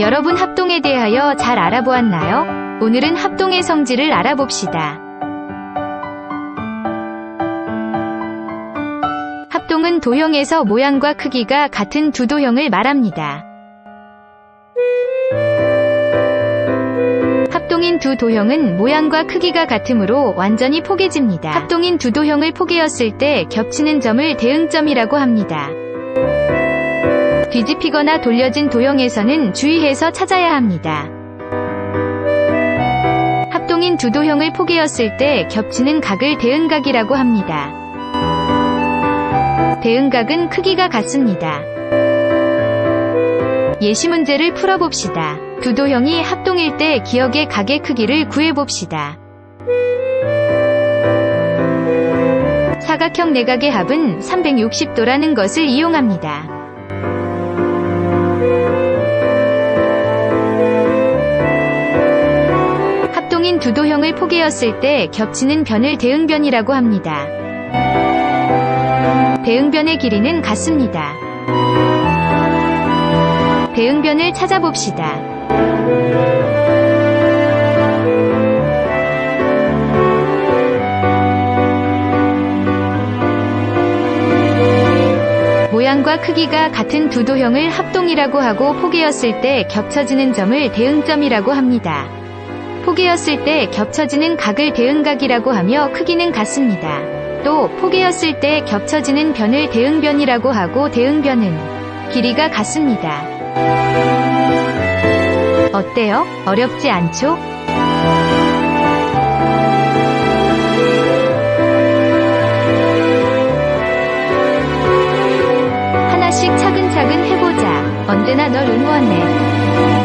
여러분 합동에 대하여 잘 알아보았나요? 오늘은 합동의 성질을 알아봅시다. 합동은 도형에서 모양과 크기가 같은 두 도형을 말합니다. 합동인 두 도형은 모양과 크기가 같으므로 완전히 포개집니다. 합동인 두 도형을 포개었을 때 겹치는 점을 대응점이라고 합니다. 뒤집히거나 돌려진 도형에서는 주의해서 찾아야 합니다. 합동인 두 도형을 포개었을 때 겹치는 각을 대응각이라고 합니다. 대응각은 크기가 같습니다. 예시 문제를 풀어봅시다. 두 도형이 합동일 때 기억의 각의 크기를 구해봅시다. 사각형 내각의 합은 360도라는 것을 이용합니다. 합동인 두 도형을 포개었을 때 겹치는 변을 대응변이라고 합니다. 대응변의 길이는 같습니다. 대응변을 찾아봅시다. 모양과 크기가 같은 두 도형을 합동이라고 하고 포개었을 때 겹쳐지는 점을 대응점이라고 합니다. 포개였을 때 겹쳐지는 각을 대응각이라고 하며 크기는 같습니다. 또 포개였을 때 겹쳐지는 변을 대응변이라고 하고 대응변은 길이가 같습니다. 어때요? 어렵지 않죠? 언제나 널 응원해.